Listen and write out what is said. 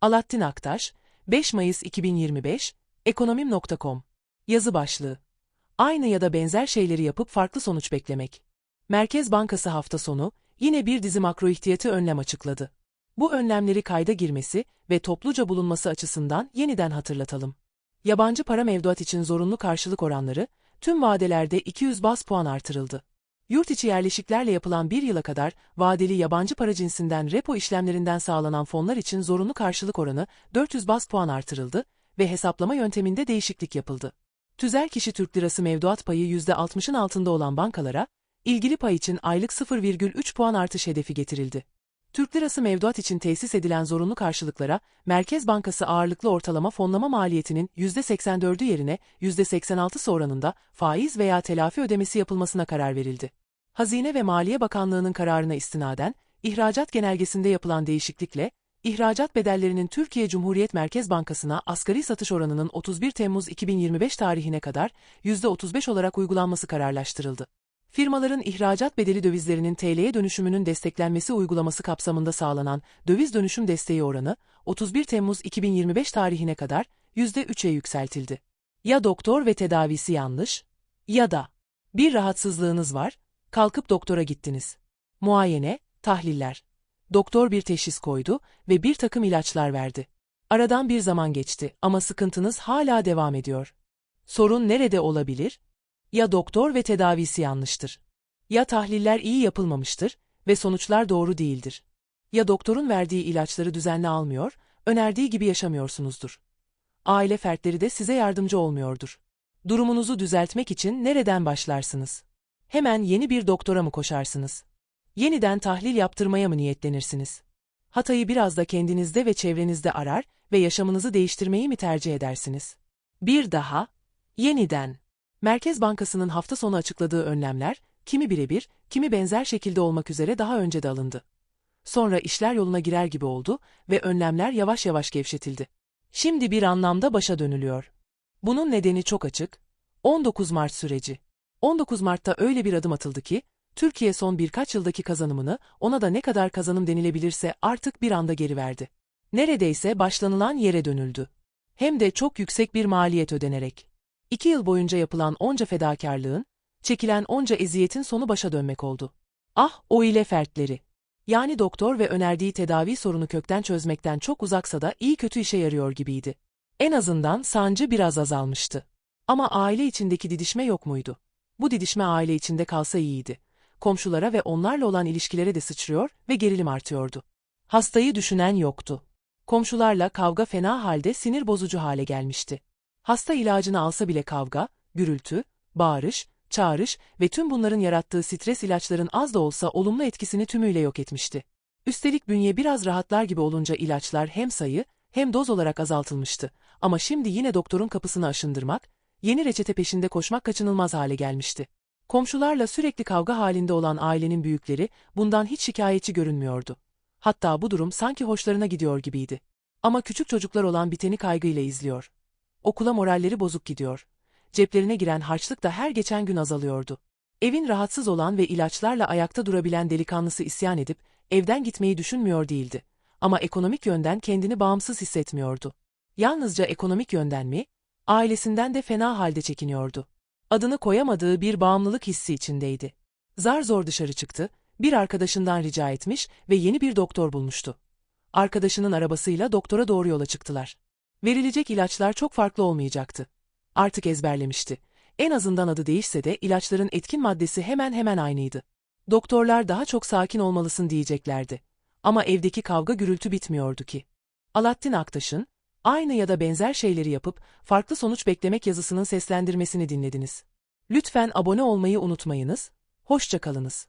Alaaddin Aktaş, 5 Mayıs 2025, ekonomim.com. Yazı başlığı. Aynı ya da benzer şeyleri yapıp farklı sonuç beklemek. Merkez Bankası hafta sonu, yine bir dizi makro ihtiyati önlem açıkladı. Bu önlemleri kayda girmesi ve topluca bulunması açısından yeniden hatırlatalım. Yabancı para mevduat için zorunlu karşılık oranları, tüm vadelerde 200 bas puan artırıldı. Yurt içi yerleşiklerle yapılan bir yıla kadar vadeli yabancı para cinsinden repo işlemlerinden sağlanan fonlar için zorunlu karşılık oranı 400 bas puan artırıldı ve hesaplama yönteminde değişiklik yapıldı. Tüzel kişi Türk lirası mevduat payı %60'ın altında olan bankalara, ilgili pay için aylık 0,3 puan artış hedefi getirildi. Türk lirası mevduat için tesis edilen zorunlu karşılıklara, Merkez Bankası ağırlıklı ortalama fonlama maliyetinin %84'ü yerine %86'sı oranında faiz veya telafi ödemesi yapılmasına karar verildi. Hazine ve Maliye Bakanlığı'nın kararına istinaden, ihracat genelgesinde yapılan değişiklikle, ihracat bedellerinin Türkiye Cumhuriyet Merkez Bankası'na asgari satış oranının 31 Temmuz 2025 tarihine kadar %35 olarak uygulanması kararlaştırıldı. Firmaların ihracat bedeli dövizlerinin TL'ye dönüşümünün desteklenmesi uygulaması kapsamında sağlanan döviz dönüşüm desteği oranı 31 Temmuz 2025 tarihine kadar %3'e yükseltildi. Ya doktor ve tedavisi yanlış ya da bir rahatsızlığınız var, kalkıp doktora gittiniz. Muayene, tahliller. Doktor bir teşhis koydu ve bir takım ilaçlar verdi. Aradan bir zaman geçti ama sıkıntınız hala devam ediyor. Sorun nerede olabilir? Ya doktor ve tedavisi yanlıştır. Ya tahliller iyi yapılmamıştır ve sonuçlar doğru değildir. Ya doktorun verdiği ilaçları düzenli almıyor, önerdiği gibi yaşamıyorsunuzdur. Aile fertleri de size yardımcı olmuyordur. Durumunuzu düzeltmek için nereden başlarsınız? Hemen yeni bir doktora mı koşarsınız? Yeniden tahlil yaptırmaya mı niyetlenirsiniz? Hatayı biraz da kendinizde ve çevrenizde arar ve yaşamınızı değiştirmeyi mi tercih edersiniz? Bir daha, yeniden. Merkez Bankası'nın hafta sonu açıkladığı önlemler, kimi birebir, kimi benzer şekilde olmak üzere daha önce de alındı. Sonra işler yoluna girer gibi oldu ve önlemler yavaş yavaş gevşetildi. Şimdi bir anlamda başa dönülüyor. Bunun nedeni çok açık. 19 Mart süreci. 19 Mart'ta öyle bir adım atıldı ki, Türkiye son birkaç yıldaki kazanımını, ona da ne kadar kazanım denilebilirse artık bir anda geri verdi. Neredeyse başlanılan yere dönüldü. Hem de çok yüksek bir maliyet ödenerek. İki yıl boyunca yapılan onca fedakarlığın, çekilen onca eziyetin sonu başa dönmek oldu. Ah, o ile fertleri. Yani doktor ve önerdiği tedavi sorunu kökten çözmekten çok uzaksa da iyi kötü işe yarıyor gibiydi. En azından sancı biraz azalmıştı. Ama aile içindeki didişme yok muydu? Bu didişme aile içinde kalsa iyiydi. Komşulara ve onlarla olan ilişkilere de sıçrıyor ve gerilim artıyordu. Hastayı düşünen yoktu. Komşularla kavga fena halde sinir bozucu hale gelmişti. Hasta ilacını alsa bile kavga, gürültü, bağırış, çağrış ve tüm bunların yarattığı stres ilaçların az da olsa olumlu etkisini tümüyle yok etmişti. Üstelik bünye biraz rahatlar gibi olunca ilaçlar hem sayı hem doz olarak azaltılmıştı. Ama şimdi yine doktorun kapısını aşındırmak, yeni reçete peşinde koşmak kaçınılmaz hale gelmişti. Komşularla sürekli kavga halinde olan ailenin büyükleri bundan hiç şikayetçi görünmüyordu. Hatta bu durum sanki hoşlarına gidiyor gibiydi. Ama küçük çocuklar olan biteni kaygıyla izliyor. Okula moralleri bozuk gidiyor. Ceplerine giren harçlık da her geçen gün azalıyordu. Evin rahatsız olan ve ilaçlarla ayakta durabilen delikanlısı isyan edip evden gitmeyi düşünmüyor değildi. Ama ekonomik yönden kendini bağımsız hissetmiyordu. Yalnızca ekonomik yönden mi, ailesinden de fena halde çekiniyordu. Adını koyamadığı bir bağımlılık hissi içindeydi. Zar zor dışarı çıktı, bir arkadaşından rica etmiş ve yeni bir doktor bulmuştu. Arkadaşının arabasıyla doktora doğru yola çıktılar. Verilecek ilaçlar çok farklı olmayacaktı. Artık ezberlemişti. En azından adı değişse de ilaçların etkin maddesi hemen hemen aynıydı. Doktorlar daha çok sakin olmalısın diyeceklerdi. Ama evdeki kavga gürültü bitmiyordu ki. Alaaddin Aktaş'ın, aynı ya da benzer şeyleri yapıp farklı sonuç beklemek yazısının seslendirmesini dinlediniz. Lütfen abone olmayı unutmayınız, hoşça kalınız.